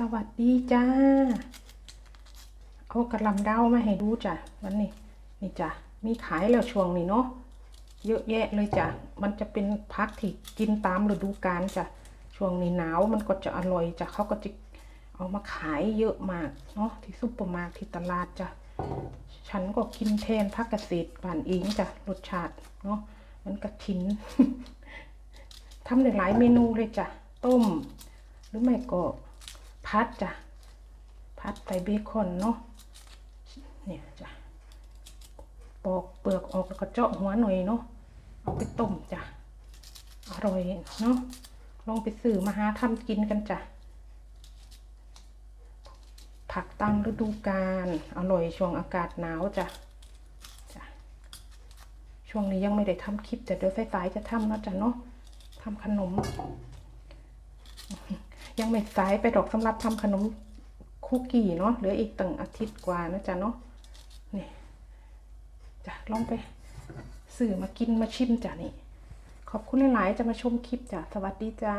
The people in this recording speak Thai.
สวัสดีจ้า เอากระลำเดามาให้ดูจ้ะวันนี้นี่จ้ะมีขายแล้วช่วงนี้เนาะเยอะแยะเลยจ้ะมันจะเป็นพักที่กินตามฤดูกาลจ้ะช่วงนี้หนาวมันก็จะอร่อยจ้ะเขาก็จะเอามาขายเยอะมากเนาะที่ซุปเปอร์มาร์เก็ตที่ตลาดจ้ะฉันก็กินแทนพักเกษตรบ้านเองจ้ะรสชาติเนาะมันกระถินทำหลายเมนูเลยจ้ะต้ม หรือไม่ก็ พัดจ้ะพัดใส่เบคอนเนาะเนี่ยจ้ะปอกเปลือกออกแล้วก็เจาะหัวหน่อยเนาะเอาไปต้มจ้ะอร่อยเนาะลองไปซื้อมาหาทำกินกันจ้ะผักตามฤดูกาลอร่อยช่วงอากาศหนาวจ้ะจ้ะช่วงนี้ยังไม่ได้ทำคลิปแต่เดี๋ยวสายๆจะทำเนาะจ้ะเนาะทำขนม ยังไม่สายไปดอกสำหรับทำขนมคุกกี้เนาะเหลืออีกตั้งอาทิตย์กว่านะจ๊ะเนาะนี่จ้ะลองไปสื่อมากินมาชิมจ้ะนี่ขอบคุณหลาย ๆ จะมาชมคลิปจ้ะสวัสดีจ้า